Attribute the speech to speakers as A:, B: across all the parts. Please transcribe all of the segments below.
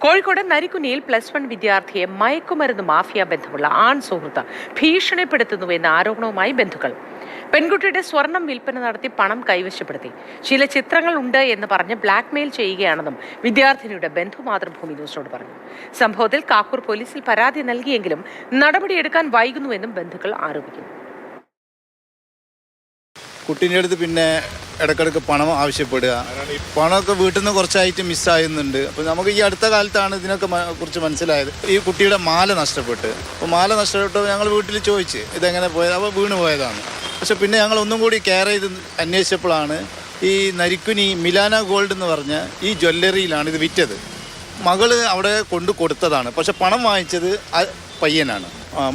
A: Kozhikode നരിക്കുനിയിൽ plus one വിദ്യാർത്ഥിയെ മയക്കുമരുന്ന് mafia ബന്ധമുള്ള ആൺ സുഹൃത്ത് ഭീഷണിപ്പെടുത്തുന്നുവെന്ന ആരോപണവുമായി ബന്ധുക്കൾ. പെൺകുട്ടിയുടെ സ്വർണം വിൽപ്പന നടത്തി പണം കൈവശപ്പെടുത്തി. ചില ചിത്രങ്ങൾ ഉണ്ട് എന്ന് പറഞ്ഞ് ബ്ലാക്ക്മെയിൽ ചെയ്യുകയാണെന്നും വിദ്യാർത്ഥിനിയുടെ ബന്ധു മാതൃഭൂമി ന്യൂസിനോട് പറഞ്ഞു. സംഭവത്തിൽ കാക്കൂർ പോലീസിൽ പരാതി നൽകിയെങ്കിലും നടപടിയെടുക്കാൻ വൈകുന്നുവെന്നും ബന്ധുക്കൾ ആരോപിക്കുന്നു.
B: കുട്ടീന്റെ അടുത്ത് പിന്നെ ഇടക്കിടക്ക് പണം ആവശ്യപ്പെടുക. പണമൊക്കെ വീട്ടിൽ നിന്ന് കുറച്ചായിട്ട് മിസ്സായുന്നുണ്ട് അപ്പോൾ നമുക്ക് ഈ അടുത്ത കാലത്താണ് ഇതിനൊക്കെ കുറിച്ച് മനസ്സിലായത്. ഈ കുട്ടിയുടെ മാല നഷ്ടപ്പെട്ട്. അപ്പോൾ മാല നഷ്ടപ്പെട്ടപ്പോൾ ഞങ്ങൾ വീട്ടിൽ ചോദിച്ച് ഇതെങ്ങനെ പോയത്? അപ്പോൾ വീണ് പോയതാണ്. പക്ഷെ പിന്നെ ഞങ്ങൾ ഒന്നും കൂടി കെയർ ചെയ്ത് അന്വേഷിച്ചപ്പോഴാണ് ഈ നരിക്കുനി മിലാന ഗോൾഡ് എന്ന് പറഞ്ഞ ഈ ജ്വല്ലറിയിലാണ് ഇത് വിറ്റത്. മകൾ അവിടെ കൊണ്ടു കൊടുത്തതാണ്. പക്ഷെ പണം വാങ്ങിച്ചത് പയ്യനാണ്.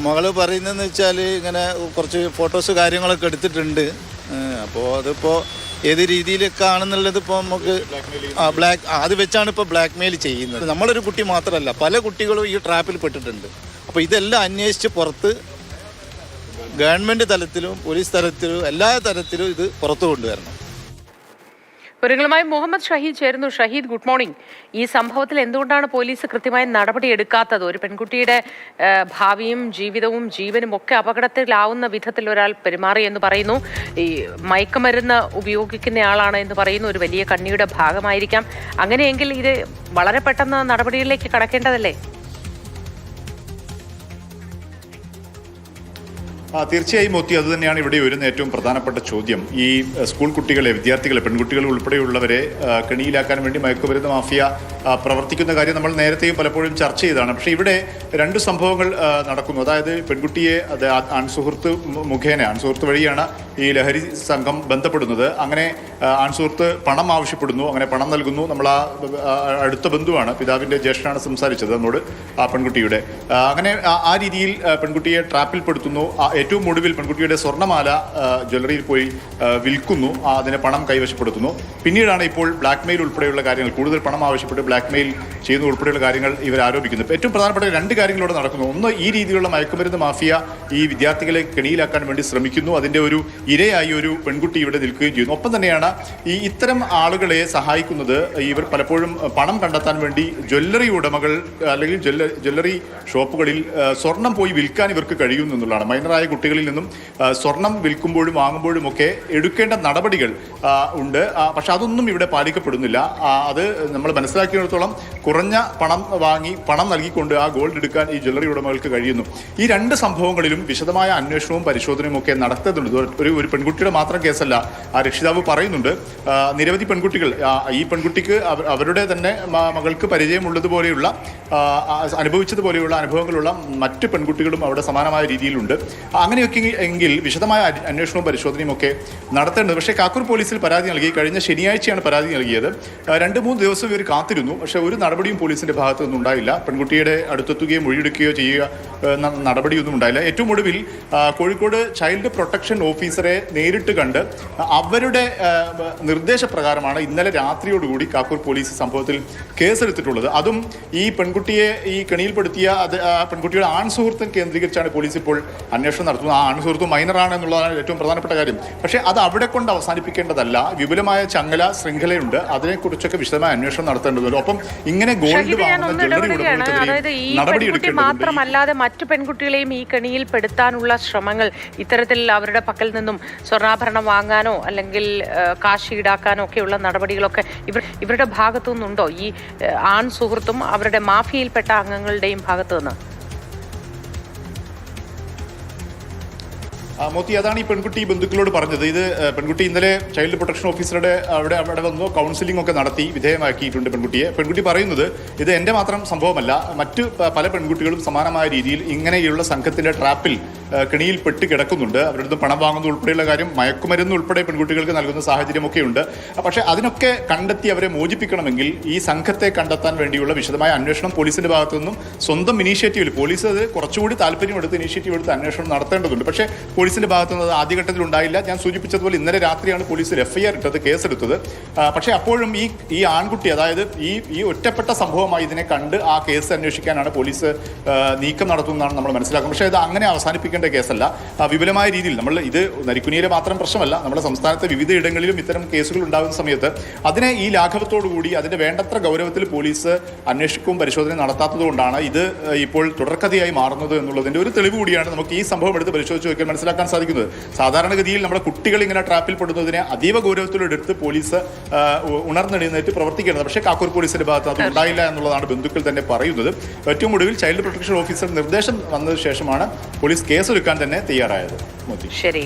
B: മകൾ പറയുന്നതെന്ന് വെച്ചാൽ ഇങ്ങനെ കുറച്ച് ഫോട്ടോസ് കാര്യങ്ങളൊക്കെ എടുത്തിട്ടുണ്ട്. അപ്പോൾ അതിപ്പോൾ ഏത് രീതിയിലൊക്കെ ആണെന്നുള്ളത് ഇപ്പോൾ നമുക്ക് ആ ബ്ലാക്ക് അത് വെച്ചാണ് ഇപ്പോൾ ബ്ലാക്ക് മെയിൽ ചെയ്യുന്നത്. നമ്മളൊരു കുട്ടി മാത്രമല്ല പല കുട്ടികളും ഈ ട്രാപ്പിൽ പെട്ടിട്ടുണ്ട്. അപ്പോൾ ഇതെല്ലാം അന്വേഷിച്ച് പുറത്ത് ഗവൺമെന്റ് തലത്തിലും പോലീസ് തലത്തിലും എല്ലാ തരത്തിലും ഇത് പുറത്തു കൊണ്ടുവരണം.
A: വിവരങ്ങളുമായി മുഹമ്മദ് ഷഹീദ് ചേരുന്നു. Shahid good morning. ഈ സംഭവത്തിൽ എന്തുകൊണ്ടാണ് പോലീസ് കൃത്യമായ നടപടി എടുക്കാത്തത്? ഒരു പെൺകുട്ടിയുടെ ഭാവിയും ജീവിതവും ജീവനും ഒക്കെ അപകടത്തിലാവുന്ന വിധത്തിൽ ഒരാൾ പെരുമാറി എന്ന് പറയുന്നു. ഈ മയക്കുമരുന്ന് ഉപയോഗിക്കുന്നയാളാണ് എന്ന് പറയുന്നു. ഒരു വലിയ കണ്ണിയുടെ ഭാഗമായിരിക്കാം. അങ്ങനെയെങ്കിൽ ഇത് വളരെ പെട്ടെന്ന് നടപടികളിലേക്ക് കടക്കേണ്ടതല്ലേ?
C: ആ, തീർച്ചയായും അത് തന്നെയാണ് ഇവിടെ വരുന്ന ഏറ്റവും പ്രധാനപ്പെട്ട ചോദ്യം. ഈ സ്കൂൾ കുട്ടികളെ വിദ്യാർത്ഥികളെ പെൺകുട്ടികൾ ഉൾപ്പെടെയുള്ളവരെ കെണിയിലാക്കാൻ വേണ്ടി മയക്കുമരുന്ന് മാഫിയ പ്രവർത്തിക്കുന്ന കാര്യം നമ്മൾ നേരത്തെയും പലപ്പോഴും ചർച്ച ചെയ്തതാണ്. പക്ഷേ ഇവിടെ രണ്ട് സംഭവങ്ങൾ നടക്കുന്നു. അതായത് പെൺകുട്ടിയെ അത് ആൺസുഹൃത്ത് മുഖേന ആൺസുഹൃത്ത് വഴിയാണ് ഈ ലഹരി സംഘം ബന്ധപ്പെടുന്നത്. അങ്ങനെ ആൺസുഹൃത്ത് പണം ആവശ്യപ്പെടുന്നു അങ്ങനെ പണം നൽകുന്നു. നമ്മൾ ആ അടുത്ത ബന്ധുവാണ് പിതാവിന്റെ ജ്യേഷ്ഠനാണ് സംസാരിച്ചത് നമ്മോട് ആ പെൺകുട്ടിയുടെ. അങ്ങനെ ആ- രീതിയിൽ പെൺകുട്ടിയെ ട്രാപ്പിൽപ്പെടുത്തുന്നു ഏറ്റവും ഒടുവിൽ പെൺകുട്ടിയുടെ സ്വർണമാല ജ്വല്ലറിയിൽ പോയി വിൽക്കുന്നു. അതിനെ പണം കൈവശപ്പെടുത്തുന്നു. പിന്നീടാണ് ഇപ്പോൾ ബ്ലാക്ക് മെയിൽ ഉൾപ്പെടെയുള്ള കാര്യങ്ങൾ കൂടുതൽ പണം ആവശ്യപ്പെട്ട് ബ്ലാക്ക് മെയിൽ ചെയ്യുന്ന ഉൾപ്പെടെയുള്ള കാര്യങ്ങൾ ഇവർ ആരോപിക്കുന്നു. ഏറ്റവും പ്രധാനപ്പെട്ട രണ്ട് കാര്യങ്ങളോട് നടക്കുന്നു. ഒന്ന് ഈ രീതിയിലുള്ള മയക്കുമരുന്ന് മാഫിയ ഈ വിദ്യാർത്ഥികളെ കെണിയിലാക്കാൻ വേണ്ടി ശ്രമിക്കുന്നു. അതിന്റെ ഒരു ഇരയായി ഒരു പെൺകുട്ടി ഇവിടെ നിൽക്കുകയും ചെയ്യുന്നു. ഒപ്പം തന്നെയാണ് ഈ ഇത്തരം ആളുകളെ സഹായിക്കുന്നത് ഇവർ പലപ്പോഴും പണം കണ്ടെത്താൻ വേണ്ടി ജ്വല്ലറി ഉടമകൾ അല്ലെങ്കിൽ ജ്വല്ല ജ്വല്ലറി ഷോപ്പുകളിൽ സ്വർണം പോയി വിൽക്കാൻ ഇവർക്ക് കഴിയുന്നു എന്നുള്ളതാണ്. മൈനറായ കുട്ടികളിൽ നിന്നും ആ, സ്വർണം വിൽക്കുമ്പോഴും വാങ്ങുമ്പോഴും ഒക്കെ എടുക്കേണ്ട നടപടികൾ ഉണ്ട്. പക്ഷെ അതൊന്നും ഇവിടെ പാലിക്കപ്പെടുന്നില്ല. അത് നമ്മൾ മനസ്സിലാക്കിയിടത്തോളം കുറഞ്ഞ പണം വാങ്ങി പണം നൽകിക്കൊണ്ട് ആ ഗോൾഡ് എടുക്കാൻ ഈ ജ്വല്ലറി ഉടമകൾക്ക് കഴിയുന്നു. ഈ രണ്ട് സംഭവങ്ങളിലും വിശദമായ അന്വേഷണവും പരിശോധനയും ഒക്കെ നടത്തുന്നുണ്ട്. ഒരു ഒരു പെൺകുട്ടിയുടെ മാത്രം കേസല്ല. ആ രക്ഷിതാവ് പറയുന്നുണ്ട് ആ, നിരവധി പെൺകുട്ടികൾ ഈ പെൺകുട്ടിക്ക് അവരുടെ തന്നെ മകൾക്ക് പരിചയമുള്ളതുപോലെയുള്ള ആ, ആ, അനുഭവിച്ചതുപോലെയുള്ള അനുഭവങ്ങളുള്ള മറ്റ് പെൺകുട്ടികളും അവിടെ സമാനമായ രീതിയിലുണ്ട്. അങ്ങനെയൊക്കെ എങ്കിൽ വിശദമായ അന്വേഷണവും പരിശോധനയും ഒക്കെ നടത്തേണ്ടത്. പക്ഷേ കാക്കൂർ പോലീസിൽ പരാതി നൽകി. കഴിഞ്ഞ ശനിയാഴ്ചയാണ് പരാതി നൽകിയത്. രണ്ട് മൂന്ന് ദിവസം ഇവർ കാത്തിരുന്നു. പക്ഷേ ഒരു നടപടിയും പോലീസിന്റെ ഭാഗത്തു നിന്നും ഉണ്ടായില്ല. പെൺകുട്ടിയുടെ അടുത്തെത്തുകയോ മൊഴിയെടുക്കുകയോ ചെയ്യുക നടപടിയൊന്നും ഉണ്ടായില്ല. ഏറ്റവും ഒടുവിൽ കോഴിക്കോട് ചൈൽഡ് പ്രൊട്ടക്ഷൻ ഓഫീസറെ നേരിട്ട് കണ്ട് അവരുടെ നിർദ്ദേശപ്രകാരമാണ് ഇന്നലെ രാത്രിയോടുകൂടി കാക്കൂർ പോലീസ് സംഭവത്തിൽ കേസെടുത്തിട്ടുള്ളത്. അതും ഈ പെൺകുട്ടിയെ ഈ കെണിയിൽപ്പെടുത്തിയ അത് പെൺകുട്ടിയുടെ ആൺ സുഹൃത്തും കേന്ദ്രീകരിച്ചാണ് പോലീസ് ഇപ്പോൾ അന്വേഷണം നടത്തുന്നത് ആ ആൺ മൈനറാണ് എന്നുള്ളതാണ് ഏറ്റവും പ്രധാനപ്പെട്ട കാര്യം. പക്ഷേ അത് അവിടെ കൊണ്ട് അവസാനിപ്പിക്കേണ്ടതല്ല. വിപുലമായ ചങ്ങല ശൃംഖലയുണ്ട്. അതിനെക്കുറിച്ചൊക്കെ വിശദമായ അന്വേഷണം നടത്തേണ്ടതുണ്ട്. ഒപ്പം ഇങ്ങനെ ഗോൾഡ്
A: ഷഹീദ് ഞാൻ
C: വാങ്ങുന്ന
A: ഒന്ന്
C: ജ്വല്ലറി
A: ഇടപെടുകയാണ്. അതായത്
C: ഉടമകൾക്കെതിരെ
A: ഈ
C: നടപടി
A: മാത്രമല്ലാതെ മറ്റു പെൺകുട്ടികളെയും ഈ കെണിയിൽ പെടുത്താനുള്ള ശ്രമങ്ങൾ ഇത്തരത്തിൽ അവരുടെ പക്കൽ നിന്നും സ്വർണാഭരണം വാങ്ങാനോ അല്ലെങ്കിൽ കാശ് ഈടാക്കാനോ ഒക്കെയുള്ള നടപടികളൊക്കെ ഇവർ ഇവരുടെ ഭാഗത്തു നിന്നുണ്ടോ ഈ ആൺ സുഹൃത്തും അവരുടെ മാഫിയയിൽപ്പെട്ട അംഗങ്ങളുടെയും ഭാഗത്തു നിന്ന്
C: മോത്തി അതാണ് ഈ പെൺകുട്ടി ബന്ധുക്കളോട് പറഞ്ഞത്. ഇത് പെൺകുട്ടി ഇന്നലെ ചൈൽഡ് പ്രൊട്ടക്ഷൻ ഓഫീസറുടെ അവിടെ അവിടെ വന്നു കൗൺസിലിംഗ് ഒക്കെ നടത്തി വിധേയമാക്കിയിട്ടുണ്ട് പെൺകുട്ടിയെ. പെൺകുട്ടി പറയുന്നത് ഇത് എന്റെ മാത്രം സംഭവമല്ല. മറ്റ് പല പെൺകുട്ടികളും സമാനമായ രീതിയിൽ ഇങ്ങനെയുള്ള സംഘത്തിന്റെ ട്രാപ്പിൽ കെണിയിൽ പെട്ട് കിടക്കുന്നുണ്ട്. അവരുടെ അടുത്ത് പണം വാങ്ങുന്ന ഉൾപ്പെടെയുള്ള കാര്യം മയക്കുമരുന്ന് ഉൾപ്പെടെ പെൺകുട്ടികൾക്ക് നൽകുന്ന സാഹചര്യമൊക്കെ ഉണ്ട് പക്ഷെ അതിനൊക്കെ കണ്ടെത്തി അവരെ മോചിപ്പിക്കണമെങ്കിൽ ഈ സംഘത്തെ കണ്ടെത്താൻ വേണ്ടിയുള്ള വിശദമായ അന്വേഷണം പോലീസിന്റെ ഭാഗത്തു നിന്നും സ്വന്തം ഇനീഷ്യേറ്റീവിൽ പോലീസ് അത് കുറച്ചുകൂടി താല്പര്യമെടുത്ത് ഇനീഷ്യേറ്റീവ് എടുത്ത് അന്വേഷണം നടത്തേണ്ടതുണ്ട്. പക്ഷേ പോലീസിന്റെ ഭാഗത്തു നിന്ന് അത് ആദ്യഘട്ടത്തിൽ ഉണ്ടായില്ല. ഞാൻ സൂചിപ്പിച്ചതുപോലെ ഇന്നലെ രാത്രിയാണ് പോലീസ് എഫ്ഐആർ ഇട്ടത് കേസെടുത്തത്. പക്ഷേ അപ്പോഴും ഈ ഈ ആൺകുട്ടി അതായത് ഈ ഈ ഒറ്റപ്പെട്ട സംഭവമായി ഇതിനെ കണ്ട് ആ കേസ് അന്വേഷിക്കാനാണ് പോലീസ് നീക്കം നടത്തുന്നതാണ് നമ്മൾ മനസ്സിലാക്കുന്നത്. പക്ഷേ ഇത് അങ്ങനെ അവസാനിപ്പിക്കേണ്ട കേസല്ല. വിപുലമായ രീതിയിൽ നമ്മൾ ഇത് നരിക്കുനിയിലെ മാത്രം പ്രശ്നമല്ല നമ്മുടെ സംസ്ഥാനത്തെ വിവിധ ഇടങ്ങളിലും ഇത്തരം കേസുകൾ ഉണ്ടാകുന്ന സമയത്ത് അതിനെ ഈ ലാഘവത്തോടു കൂടി അതിന്റെ വേണ്ടത്ര ഗൗരവത്തിൽ പോലീസ് അന്വേഷിക്കും പരിശോധന നടത്താത്തതുകൊണ്ടാണ് ഇത് ഇപ്പോൾ തുടർക്കഥയായി മാറുന്നത് എന്നുള്ളതിന്റെ ഒരു തെളിവ് കൂടിയാണ് നമുക്ക് ഈ സംഭവം എടുത്ത് പരിശോധിച്ച് നോക്കിയാൽ മനസ്സിലാക്കാൻ സാധിക്കുന്നത്. സാധാരണഗതിയിൽ നമ്മുടെ കുട്ടികൾ ഇങ്ങനെ ട്രാപ്പിൽ പെടുന്നതിനെ അതീവ ഗൗരവത്തിലെടുത്ത് പോലീസ് ഉണർന്നെഴുന്നേറ്റ് പ്രവർത്തിക്കുന്നത് പക്ഷേ കാക്കൂർ പോലീസിന്റെ ഭാഗത്ത് അത് ഉണ്ടായില്ല എന്നുള്ളതാണ് ബന്ധുക്കൾ തന്നെ പറയുന്നത്. ഏറ്റവും ഒടുവിൽ ചൈൽഡ് പ്രൊട്ടക്ഷൻ ഓഫീസർ നിർദ്ദേശം വന്നതിന് ശേഷമാണ് പോലീസ് കേസെടുക്കാൻ തന്നെ തയ്യാറായത് മോദി.
A: ശരി.